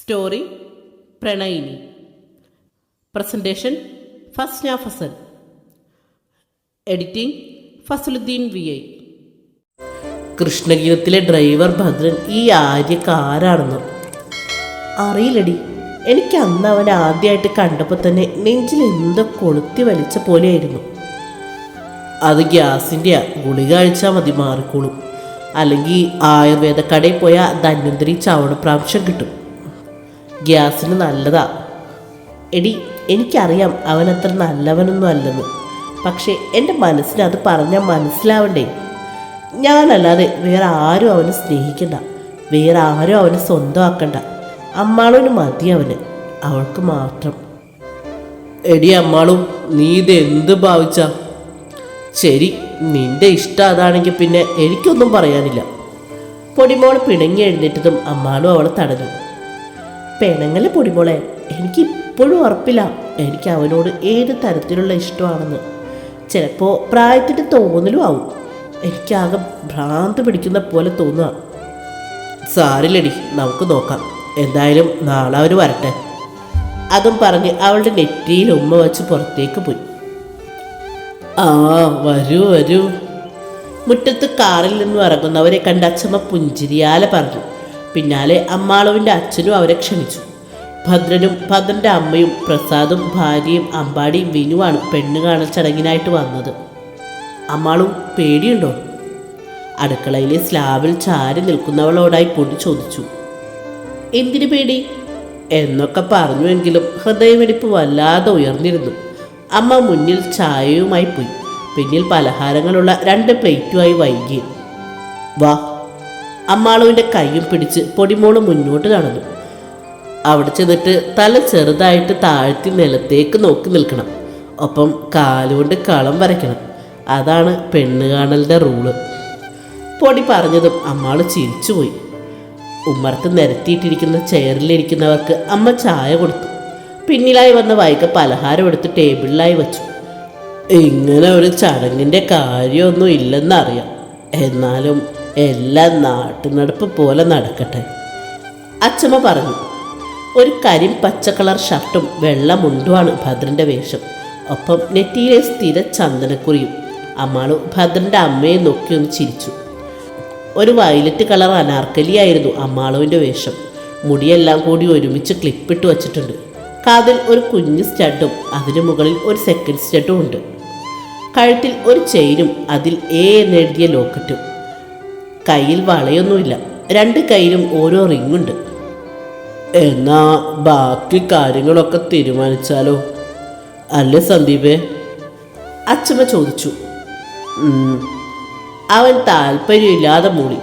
Story പ്രണയിനി. Presentation Fasna Fazal editing Fasaluddeen V I. കൃഷ്ണഗീതത്തിലെ driver Bhadran ഈ ആര്യക്ക് അറിയില്ലടി എനിക്ക് അന്ന് അവൻ ആദ്യമായിട്ട് കണ്ടപ്പോൾ തന്നെ നെഞ്ചിൽ എന്തോ കൊളുത്തി വലിച്ച പോലെയായിരുന്നു. അത് ഗ്യാസിന്റെ ഗുളിക കഴിച്ചാൽ മതി മാറിക്കോളും. അല്ലെങ്കിൽ ആയുർവേദ കടയിൽ പോയാൽ ധന്വന്തരി ചവണപ്രാവശ്യം കിട്ടും. ഗ്യാസിന് നല്ലതാ. എടി എനിക്കറിയാം അവൻ അത്ര നല്ലവനൊന്നും അല്ലെന്ന്. പക്ഷേ എന്റെ മനസ്സിന് അത് പറഞ്ഞാൽ മനസ്സിലാവണ്ടേ? ഞാനല്ലാതെ വേറെ ആരും അവനെ സ്നേഹിക്കണ്ട. വേറെ ആരും അവനെ സ്വന്തമാക്കണ്ട. അമ്മാളൂന് മതി അവന്. അവൾക്ക് മാത്രം. എടി അമ്മാളും നീ ഇത് എന്ത് ഭാവിച്ച? ശരി നിന്റെ ഇഷ്ടം അതാണെങ്കിൽ പിന്നെ എനിക്കൊന്നും പറയാനില്ല. പൊടിമോൾ പിണങ്ങി എഴുന്നേറ്റതും അമ്മാളും അവളെ തടഞ്ഞു. പിണങ്ങൽ പൊടിമോളെ എനിക്ക് ഇപ്പോഴും ഉറപ്പില്ല. എനിക്ക് അവനോട് ഏത് തരത്തിലുള്ള ഇഷ്ടമാണെന്ന്. ചിലപ്പോൾ പ്രായത്തിന്റെ തോന്നലും ആവും. എനിക്കാകെ ഭ്രാന്ത് പിടിക്കുന്ന പോലെ തോന്നുക. സാരില്ലടി നമുക്ക് നോക്കാം. എന്തായാലും നാളെ അവർ വരട്ടെ. അതും പറഞ്ഞ് അവളുടെ നെറ്റിയിൽ ഉമ്മ വച്ച് പുറത്തേക്ക് പോയി. ആ വരൂ വരൂ. മുറ്റത്ത് കാറിൽ നിന്നും ഇറങ്ങുന്നവരെ കണ്ട് അച്ഛമ്മ പുഞ്ചിരിയാലെ പറഞ്ഞു. പിന്നാലെ അമ്മാളവിന്റെ അച്ഛനും അവരെ ക്ഷണിച്ചു. ഭദ്രനും ഭദ്രന്റെ അമ്മയും പ്രസാദും ഭാര്യയും അമ്പാടിയും വിനുവാണ് പെണ്ണ് കാണൽ ചടങ്ങിനായിട്ട് വന്നത്. അമ്മാളും പേടിയുണ്ടോ? അടുക്കളയിലെ സ്ലാബിൽ ചാരി നിൽക്കുന്നവളോടായി പൊടി ചോദിച്ചു. എന്തിനു പേടി? എന്നൊക്കെ പറഞ്ഞുവെങ്കിലും ഹൃദയമെടുപ്പ് വല്ലാതെ ഉയർന്നിരുന്നു. അമ്മ മുന്നിൽ ചായയുമായി പോയി. പിന്നിൽ പലഹാരങ്ങളുള്ള രണ്ട് പ്ലേറ്റുമായി വൈകി. വാ അമ്മാളുവിന്റെ കൈയും പിടിച്ച് പൊടിമോൾ മുന്നോട്ട് നടന്നു. അവിടെ ചെന്നിട്ട് തല ചെറുതായിട്ട് താഴ്ത്തി നിലത്തേക്ക് നോക്കി നിൽക്കണം. ഒപ്പം കാലുകൊണ്ട് കളം വരയ്ക്കണം. അതാണ് പെണ്ണ് കാണലിന്റെ റൂൾ. പൊടി പറഞ്ഞതും അമ്മാൾ ചിരിച്ചുപോയി. ഉമ്മർത്ത് നിരത്തിയിട്ടിരിക്കുന്ന ചെയറിലിരിക്കുന്നവർക്ക് അമ്മ ചായ കൊടുത്തു. പിന്നിലായി വന്ന വൈക പലഹാരം എടുത്ത് ടേബിളിലായി വച്ചു. ഇങ്ങനെ ഒരു ചടങ്ങിന്റെ കാര്യമൊന്നും ഇല്ലെന്നറിയാം. എന്നാലും എല്ലാം നാട്ടുനടപ്പ് പോലെ നടക്കട്ടെ. അച്ചമ്മ പറഞ്ഞു ഒരു കരിം പച്ച കളർ ഷർട്ടും വെള്ള മുണ്ടുമാണ് ഭദ്രന്റെ വേഷം. ഒപ്പം നെറ്റിയിലെ സ്ഥിര ചന്ദനക്കുറിയും അമ്മാളു ഭദ്രന്റെ അമ്മയെ നോക്കി ഒന്ന് ചിരിച്ചു. ഒരു വയലറ്റ് കളർ അനാർക്കലിയായിരുന്നു അമ്മാളുവിന്റെ വേഷം. മുടിയെല്ലാം കൂടി ഒരുമിച്ച് ക്ലിപ്പിട്ട് വച്ചിട്ടുണ്ട്. കാതിൽ ഒരു കുഞ്ഞ് സ്റ്റഡും അതിനു മുകളിൽ ഒരു സെക്കൻഡ് സ്റ്റഡും ഉണ്ട്. കഴുത്തിൽ ഒരു ചെയിനും അതിൽ എ എന്നെഴുതിയ ലോക്കറ്റും. കയ്യിൽ വളയൊന്നുമില്ല. രണ്ട് കയ്യിലും ഓരോ റിങ്ങുണ്ട്. എന്നാ ബാക്കി കാര്യങ്ങളൊക്കെ തീരുമാനിച്ചാലോ? അല്ലേ സന്ദീപേ? അച്ഛമ്മ ചോദിച്ചു. അവൻ താല്പര്യമില്ലാതെ മൂളി.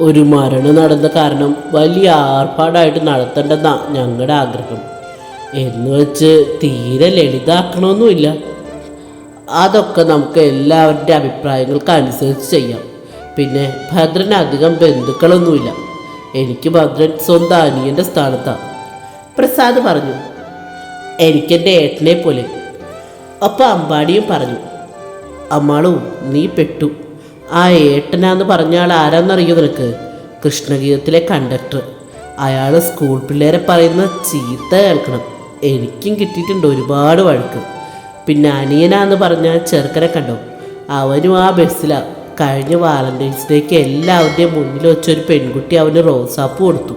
ഒരു മരണം നടന്ന കാരണം വലിയ ആർഭാടായിട്ട് നടത്തേണ്ടെന്നാണ് ഞങ്ങളുടെ ആഗ്രഹം. എന്ന് വെച്ച് തീരെ ലളിതാക്കണമൊന്നുമില്ല. അതൊക്കെ നമുക്ക് എല്ലാവരുടെ അഭിപ്രായങ്ങൾക്ക് അനുസരിച്ച് ചെയ്യാം. പിന്നെ ഭദ്രന് അധികം ബന്ധുക്കളൊന്നുമില്ല. എനിക്ക് ഭദ്രൻ സ്വന്തം അനിയന്റെ സ്ഥാനത്താണ് പ്രസാദ് പറഞ്ഞു എനിക്കെന്റെ ഏട്ടനെ പോലെ. ഒപ്പം അമ്പാടിയും പറഞ്ഞു അമ്മാളു നീ പെട്ടു. ആ ഏട്ടനാന്ന് പറഞ്ഞ ആൾ ആരാന്നറിയോ നിനക്ക്? കൃഷ്ണഗീതത്തിലെ കണ്ടക്ടർ. അയാൾ സ്കൂൾ പിള്ളേരെ പറയുന്ന ചീത്ത കേൾക്കണം. എനിക്കും കിട്ടിയിട്ടുണ്ട് ഒരുപാട് വഴക്ക്. പിന്നെ അനിയനാന്ന് പറഞ്ഞ ചെറുക്കനെ കണ്ടോ? അവനും ആ ബസ്സിലാ. കഴിഞ്ഞ വാലന്റൈൻസ് ഡേക്ക് എല്ലാവരുടെയും മുന്നിൽ വെച്ചൊരു പെൺകുട്ടി അവന് റോസാപ്പ് കൊടുത്തു.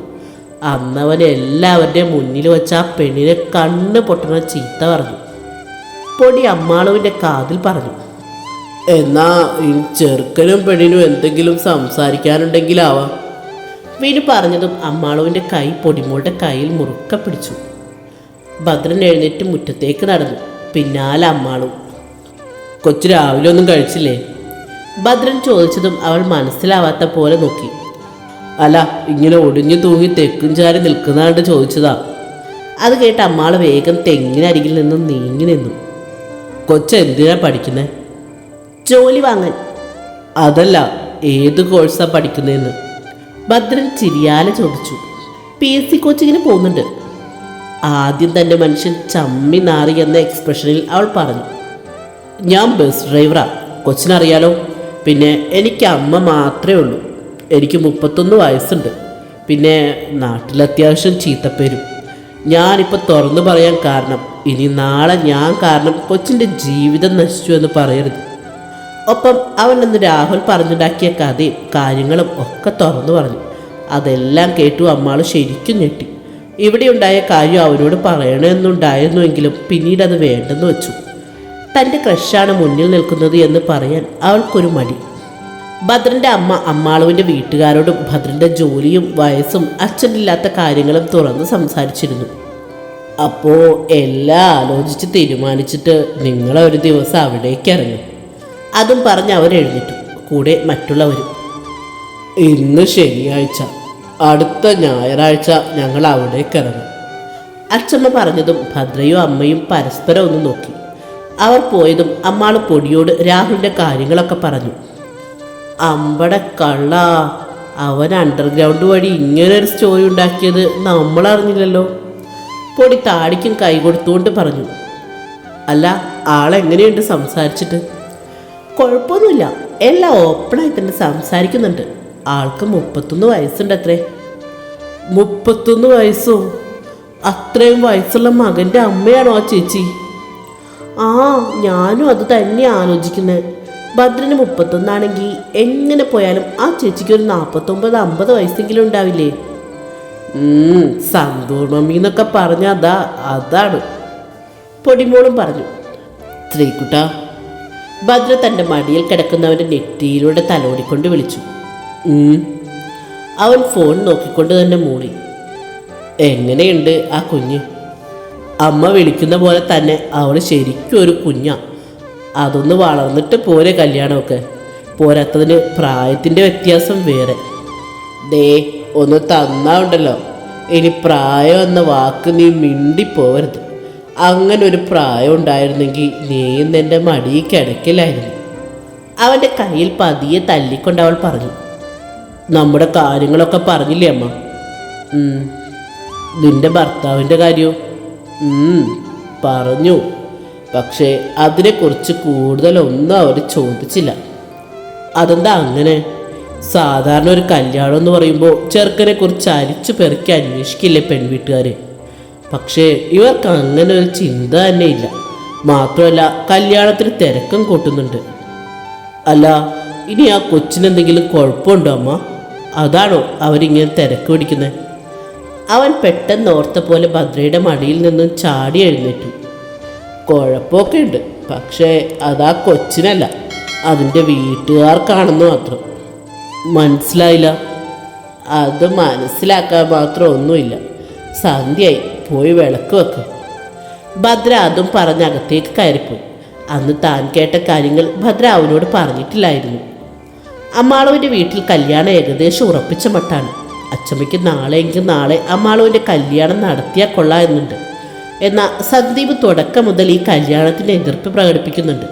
അന്നവൻ എല്ലാവരുടെയും മുന്നിൽ വെച്ച് ആ പെണ്ണിനെ കണ്ണ് പൊട്ടണ ചീത്ത പറഞ്ഞു. പൊടി അമ്മാളുവിന്റെ കാതിൽ പറഞ്ഞു. എന്നാ ഈ ചെറുക്കനും പെണ്ണിനും എന്തെങ്കിലും സംസാരിക്കാനുണ്ടെങ്കിലാവാം. വിനു പറഞ്ഞതും അമ്മാളുവിന്റെ കൈ പൊടിമോളുടെ കയ്യിൽ മുറുക്ക പിടിച്ചു. ഭദ്രൻ എഴുന്നേറ്റ് മുറ്റത്തേക്ക് നടന്നു. പിന്നാലെ അമ്മാളും കൊച്ചു രാവിലെ ഒന്നും കഴിച്ചില്ലേ? ഭദ്രൻ ചോദിച്ചതും അവൾ മനസ്സിലാവാത്ത പോലെ നോക്കി. അല്ല ഇങ്ങനെ ഒടിഞ്ഞു തൂങ്ങി തെക്കും ചാരി നിൽക്കുന്നതാണ്ട് ചോദിച്ചതാ. അത് കേട്ട് അമ്മാൾ വേഗം തെങ്ങിനരികിൽ നിന്നും നീങ്ങി നിന്നു. കൊച്ചെന്തിനാ പഠിക്കുന്നേ? ജോലി വാങ്ങാൻ. അതല്ല ഏത് കോഴ്സാ പഠിക്കുന്നതെന്ന് ഭദ്രൻ ചിരിയാലെ ചോദിച്ചു. പി. എസ്. സി. കോച്ചിങ്ങിന് പോകുന്നുണ്ട്. ആദ്യം തന്നെ മനുഷ്യൻ ചമ്മി നാറി എന്ന എക്സ്പ്രഷനിൽ അവൾ പറഞ്ഞു. ഞാൻ ബസ് ഡ്രൈവറാ. കൊച്ചിനറിയാലോ? പിന്നെ എനിക്ക് അമ്മ മാത്രമേ ഉള്ളൂ. എനിക്ക് മുപ്പത്തൊന്ന് വയസ്സുണ്ട്. പിന്നെ നാട്ടിൽ അത്യാവശ്യം ചീത്തപ്പേരും. ഞാനിപ്പോൾ തുറന്നു പറയാൻ കാരണം ഇനി നാളെ ഞാൻ കാരണം കൊച്ചിന്റെ ജീവിതം നശിച്ചു എന്ന് പറയരുത്. ഒപ്പം അവൻ അന്ന് രാഹുൽ പറഞ്ഞുണ്ടാക്കിയ കഥയും കാര്യങ്ങളും ഒക്കെ തുറന്നു പറഞ്ഞു. അതെല്ലാം കേട്ടു അമ്മാൾ ശരിക്കും ഞെട്ടി. ഇവിടെ ഉണ്ടായ കാര്യം അവരോട് പറയണമെന്നുണ്ടായിരുന്നുവെങ്കിലും പിന്നീട് അത് വേണ്ടെന്ന് വെച്ചു. തന്റെ ക്രഷാണ് മുന്നിൽ നിൽക്കുന്നത് എന്ന് പറയാൻ അവൾക്കൊരു മടി. ഭദ്രന്റെ അമ്മ അമ്മാളുവിന്റെ വീട്ടുകാരോടും ഭദ്രന്റെ ജോലിയും വയസ്സും അച്ഛനില്ലാത്ത കാര്യങ്ങളും തുറന്ന് സംസാരിച്ചിരുന്നു. അപ്പോൾ എല്ലാം ആലോചിച്ച് തീരുമാനിച്ചിട്ട് നിങ്ങൾ ഒരു ദിവസം അവിടേക്ക് ഇറങ്ങും. അതും പറഞ്ഞ് അവർ എഴുന്നേറ്റു. കൂടെ മറ്റുള്ളവരും. ഇന്ന് ശനിയാഴ്ച. അടുത്ത ഞായറാഴ്ച ഞങ്ങൾ അവിടേക്ക് ഇറങ്ങും. അച്ഛമ്മ പറഞ്ഞതും ഭദ്രയും അമ്മയും പരസ്പരം ഒന്ന് നോക്കി. അവർ പോയതും അമ്മാൾ പൊടിയോട് രാഹുലിന്റെ കാര്യങ്ങളൊക്കെ പറഞ്ഞു. അമ്പട കള്ള അവൻ അണ്ടർഗ്രൗണ്ട് വഴി ഇങ്ങനെ ഒരു സ്റ്റോറി ഉണ്ടാക്കിയത് നമ്മൾ അറിഞ്ഞില്ലല്ലോ പൊടി താടിക്കും കൈ കൊടുത്തുകൊണ്ട് പറഞ്ഞു. അല്ല ആളെങ്ങനെയുണ്ട് സംസാരിച്ചിട്ട്? കുഴപ്പമൊന്നുമില്ല എല്ലാം ഓപ്പണായി തന്നെ സംസാരിക്കുന്നുണ്ട്. ആൾക്ക് മുപ്പത്തൊന്ന് വയസ്സുണ്ട് അത്രേ മുപ്പത്തൊന്ന് വയസ്സോ? അത്രയും വയസ്സുള്ള മകന്റെ അമ്മയാണോ ആ ചേച്ചി? ആ ഞാനും അത് തന്നെ ആലോചിക്കുന്നത് ഭദ്രന് മുപ്പത്തൊന്നാണെങ്കിൽ എങ്ങനെ പോയാലും ആ ചേച്ചിക്ക് ഒരു നാൽപ്പത്തൊമ്പത് അമ്പത് വയസ്സെങ്കിലും ഉണ്ടാവില്ലേ? സന്തൂർ എന്നൊക്കെ പറഞ്ഞ അതാ അതാണ്. പൊടിമോളും പറഞ്ഞു സ്ത്രീക്കുട്ട ഭദ്ര തന്റെ മടിയിൽ കിടക്കുന്നവന്റെ നെറ്റിയിലൂടെ തലോടിക്കൊണ്ട് വിളിച്ചു. അവൻ ഫോൺ നോക്കിക്കൊണ്ട് തന്നെ മൂളി. എങ്ങനെയുണ്ട് ആ കുഞ്ഞ്? അമ്മ വിളിക്കുന്ന പോലെ തന്നെ അവൾ ശരിക്കും ഒരു കുഞ്ഞാ. അതൊന്ന് വളർന്നിട്ട് പോരെ കല്യാണമൊക്കെ. പോരാത്തതിന് പ്രായത്തിന്റെ വ്യത്യാസം വേറെ. ദേ ഒന്ന് തന്നാ ഉണ്ടല്ലോ ഇനി പ്രായം എന്ന വാക്ക് നീ മിണ്ടിപ്പോവരുത്. അങ്ങനെ ഒരു പ്രായം ഉണ്ടായിരുന്നെങ്കിൽ നീയും എന്റെ മടിയിൽ കിടക്കില്ലായിരുന്നു. അവന്റെ കയ്യിൽ പതിയെ തല്ലിക്കൊണ്ട് അവൾ പറഞ്ഞു. നമ്മുടെ കാര്യങ്ങളൊക്കെ പറഞ്ഞില്ലേ അമ്മ? നിന്റെ ഭർത്താവിന്റെ കാര്യവും പറഞ്ഞു. പക്ഷേ അതിനെക്കുറിച്ച് കൂടുതലൊന്നും അവർ ചോദിച്ചില്ല. അതെന്താ അങ്ങനെ? സാധാരണ ഒരു കല്യാണം എന്ന് പറയുമ്പോൾ ചെറുക്കനെ കുറിച്ച് അരിച്ചു പെറുക്കി അന്വേഷിക്കില്ലേ പെൺവീട്ടുകാർ പക്ഷേ ഇവർക്ക് അങ്ങനെ ഒരു ചിന്ത തന്നെ ഇല്ല. മാത്രമല്ല കല്യാണത്തിന് തിരക്കും കൂട്ടുന്നുണ്ട്. അല്ല ഇനി ആ കൊച്ചിനെന്തെങ്കിലും കുഴപ്പമുണ്ടോ അമ്മ? അതാണോ അവരിങ്ങനെ തിരക്ക് പിടിക്കുന്നത് അവൻ പെട്ടെന്ന് ഓർത്ത പോലെ ഭദ്രയുടെ മടിയിൽ നിന്നും ചാടി എഴുന്നേറ്റു. കുഴപ്പമൊക്കെ ഉണ്ട് പക്ഷേ അതാ കൊച്ചിനല്ല. അതിന്റെ വീട്ടുകാർക്കാണെന്ന് മാത്രം. മനസ്സിലായില്ല. അത് മനസ്സിലാക്കാൻ മാത്രം ഒന്നുമില്ല. സന്ധ്യയായി. പോയി വിളക്ക് വെക്ക്. ഭദ്ര അതും പറഞ്ഞ് അകത്തേക്ക് കയറിപ്പോയി. അന്ന് താൻ കേട്ട കാര്യങ്ങൾ ഭദ്ര അവനോട് പറഞ്ഞിട്ടില്ലായിരുന്നു. അമ്മാളവിന്റെ വീട്ടിൽ കല്യാണം ഏകദേശം ഉറപ്പിച്ച മട്ടാണ്. അച്ചമ്മയ്ക്ക് നാളെയെങ്കിൽ നാളെ അമ്മാളുവിന്റെ കല്യാണം നടത്തിയാൽ കൊള്ളാം എന്നുണ്ട് എന്നാൽ സന്ദീപ് തുടക്കം മുതൽ ഈ കല്യാണത്തിന്റെ എതിർപ്പ് പ്രകടിപ്പിക്കുന്നുണ്ട്.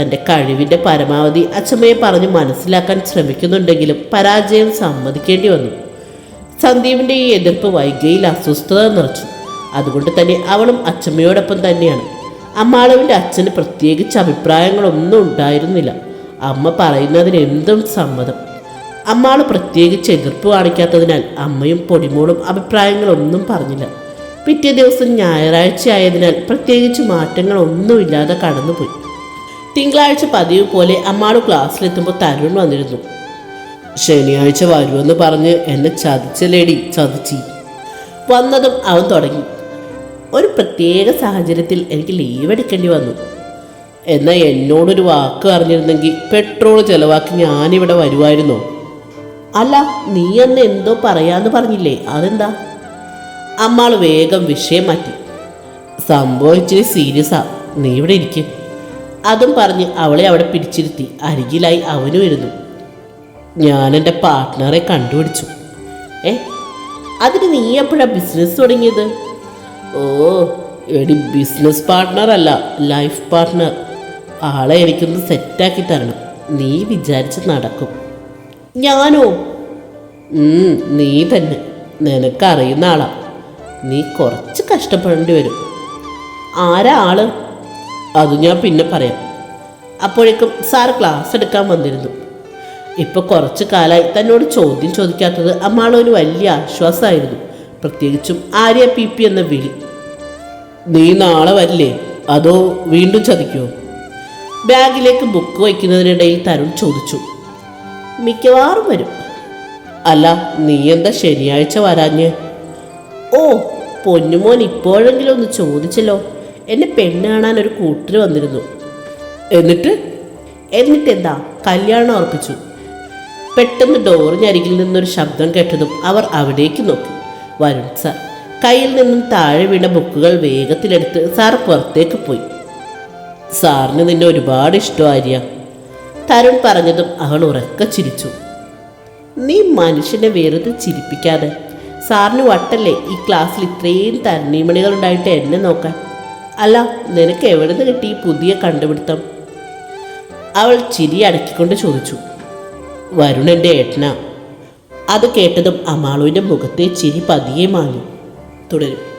തന്റെ കഴിവിന്റെ പരമാവധി അച്ചമ്മയെ പറഞ്ഞ് മനസ്സിലാക്കാൻ ശ്രമിക്കുന്നുണ്ടെങ്കിലും പരാജയം സമ്മതിക്കേണ്ടി വന്നു. സന്ദീപിന്റെ ഈ എതിർപ്പ് വൈകയിൽ അസ്വസ്ഥത നിറച്ചു. അതുകൊണ്ട് തന്നെ അവളും അച്ചമ്മയോടൊപ്പം തന്നെയാണ്. അമ്മാളവിന്റെ അച്ഛന് പ്രത്യേകിച്ച് അഭിപ്രായങ്ങളൊന്നും ഉണ്ടായിരുന്നില്ല. അമ്മ പറയുന്നതിന് എന്തും സമ്മതം. അമ്മാൾ പ്രത്യേകിച്ച് എതിർപ്പ് കാണിക്കാത്തതിനാൽ അമ്മയും പൊടിമോളും അഭിപ്രായങ്ങളൊന്നും പറഞ്ഞില്ല. പിറ്റേ ദിവസം ഞായറാഴ്ച ആയതിനാൽ പ്രത്യേകിച്ച് മാറ്റങ്ങളൊന്നുമില്ലാതെ കടന്നുപോയി. തിങ്കളാഴ്ച പതിവ് പോലെ അമ്മാൾ ക്ലാസ്സിലെത്തുമ്പോൾ തരുൺ വന്നിരുന്നു. ശനിയാഴ്ച വരുമെന്ന് പറഞ്ഞ് എന്നെ ചതിച്ചല്ലേടി ചതിച്ചി. വന്നതും അവൻ തുടങ്ങി. ഒരു പ്രത്യേക സാഹചര്യത്തിൽ എനിക്ക് ലീവ് എടുക്കേണ്ടി വന്നു. എന്നാൽ എന്നോടൊരു വാക്ക് അറിഞ്ഞിരുന്നെങ്കിൽ പെട്രോൾ ചെലവാക്കി ഞാനിവിടെ വരുമായിരുന്നോ അല്ല നീ അന്ന് എന്തോ പറയാന്ന് പറഞ്ഞില്ലേ? അതെന്താ? അമ്മാൾ വേഗം വിഷയം മാറ്റി. സംഭവിച്ചിരി സീരിയസ്. നീ ഇവിടെ ഇരിക്കും. അതും പറഞ്ഞ് അവളെ അവിടെ പിടിച്ചിരുത്തി. അരികിലായി അവനും ഇരുന്നു. ഞാൻ എന്റെ പാർട്ട്ണറെ കണ്ടുപിടിച്ചു. ഏ? അതിന് നീ എപ്പോഴാണ് ബിസിനസ് തുടങ്ങിയത്? ഓ എടി ബിസിനസ് പാർട്ട്ണർ അല്ല ലൈഫ് പാർട്ട്ണർ ആളെ എനിക്കൊന്ന് സെറ്റാക്കി തരണം. നീ വിചാരിച്ച് നടക്കും. ഞാനോ? നീ തന്നെ. നിനക്കറിയുന്ന ആളാ. നീ കുറച്ച് കഷ്ടപ്പെടേണ്ടി വരും. ആരാ ആൾ? അത് ഞാൻ പിന്നെ പറയാം. അപ്പോഴേക്കും സാർ ക്ലാസ് എടുക്കാൻ വന്നിരുന്നു. ഇപ്പൊ കുറച്ച് കാലമായി തന്നോട് ചോദ്യം ചോദിക്കാത്തത് അമ്മാളൊരു വലിയ ആശ്വാസമായിരുന്നു പ്രത്യേകിച്ചും ആര്യ പി പി എന്ന വിളി. നീ നാളെ വരില്ലേ? അതോ വീണ്ടും ചതിക്കുമോ ബാഗിലേക്ക് ബുക്ക് വയ്ക്കുന്നതിനിടയിൽ തരുൺ ചോദിച്ചു. മിക്കവാറും വരും. അല്ല നീ എന്താ ശനിയാഴ്ച വരാഞ്ഞ്? ഓ പൊന്നുമോൻ ഇപ്പോഴെങ്കിലും ഒന്ന് ചോദിച്ചല്ലോ. എന്നെ പെണ്ണ് കാണാൻ ഒരു കൂട്ടർ വന്നിരുന്നു. എന്നിട്ട്? എന്നിട്ട് എന്താ കല്യാണം ഉറപ്പിച്ചു. പെട്ടെന്ന് ഡോറിനരികിൽ നിന്നൊരു ശബ്ദം കേട്ടതും അവർ അവിടേക്ക് നോക്കി. വരുൺ സാർ കയ്യിൽ നിന്നും താഴെ വീണ ബുക്കുകൾ വേഗത്തിലെടുത്ത് സാർ പുറത്തേക്ക് പോയി. സാറിന് നിന്നെ ഒരുപാട് ഇഷ്ടമാര്യ തരുൺ പറഞ്ഞതും അവൾ ഉറക്ക ചിരിച്ചു. നീ മനുഷ്യനെ വെറുതെ ചിരിപ്പിക്കാതെ സാറിന് വട്ടല്ലേ ഈ ക്ലാസ്സിൽ ഇത്രയും തണ്ണീമണികൾ ഉണ്ടായിട്ട് എന്നെ നോക്കാൻ? അല്ല നിനക്ക് എവിടെ നിന്ന് കിട്ടി പുതിയ കണ്ടുപിടുത്തം? അവൾ ചിരി അടക്കിക്കൊണ്ട് ചോദിച്ചു. വരുൺ എന്റെ അത് കേട്ടതും അമാളുവിന്റെ മുഖത്തെ ചിരി പതിയെ മാഞ്ഞു. തുടരും.